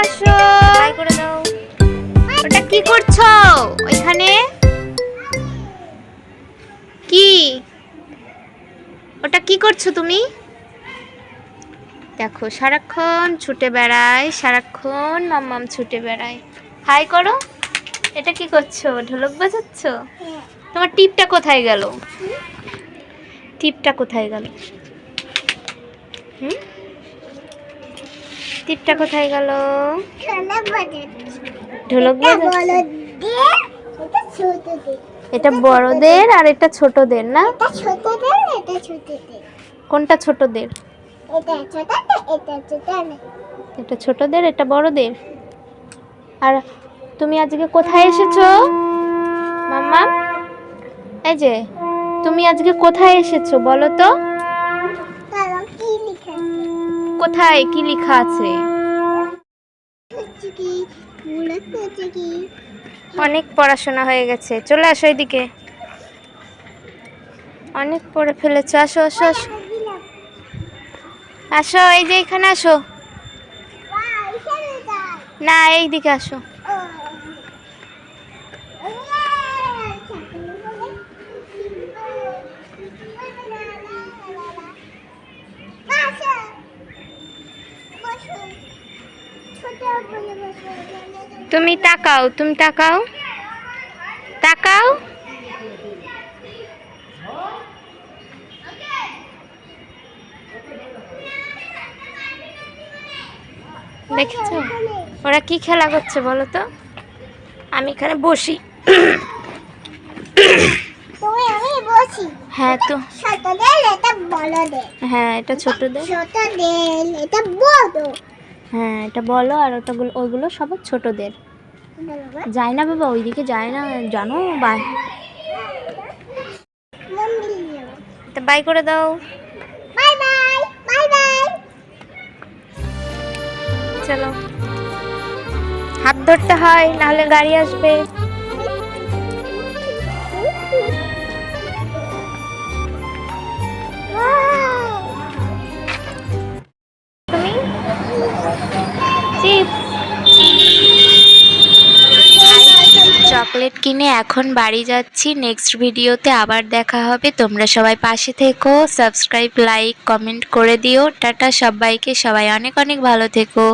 আসো। হাই করে দাও। ওটা কি করছ? ওইখানে? কি? ওটা কি করছ তুমি? দেখো সারাক্ষণ ছুটে বেড়ায় সারাক্ষণ মাম্মাম ছুটে বেড়ায়। হাই করো। এটা কি করছ? ঢোলক বাজাচ্ছ? তোমার টিপটা কোথায় গেল? টিপটা কোথায় গেল? হুম? টিপটা কোথায় গেল? ঢোলক এটা বড়দের আর এটা ছোটদের না? কোনটা ছোটদের। এটা ছোটদের এটা বড়দের? আর তুমি আজকে কোথায় এসেছ? মাম্মা? এই যে তুমি আজকে কোথায় এসেছ বলো তো? কোথায়? কি লেখা আছে? অনেক পড়াশোনা হয়ে গেছে। চলে আসো এদিকে। অনেক পড়ে ফেলেছো। আসো আসো আসো। এই যে এখানে আসো। না এই দিকে আসো। তুমি তাকাও তুমি তাকাও। তাকাও। দেখেছ? ওরা কি খেলা করছে বলো তো? আমি এখানে বসি। হ্যাঁ তো। হ্যাঁ এটা ছোটদের। ছোটদের এটা বড়। হ্যাঁ এটা বলো আর ওটাগুলো ওইগুলো সব ছোটদের। যায় না বাবা ওইদিকে যায় না জানো বাই। তা বাই করে দাও। Bye bye bye bye. চলো। হাত ধরতে হয় নাহলে গাড়ি আসবে। চকলেট কিনে এখন বাড়ি যাচ্ছি। নেক্সট ভিডিওতে আবার দেখা হবে। তোমরা সবাই পাশে থেকো। সাবস্ক্রাইব লাইক কমেন্ট করে দিও। টাটা সবাইকে। সবাই অনেক অনেক ভালো থেকো।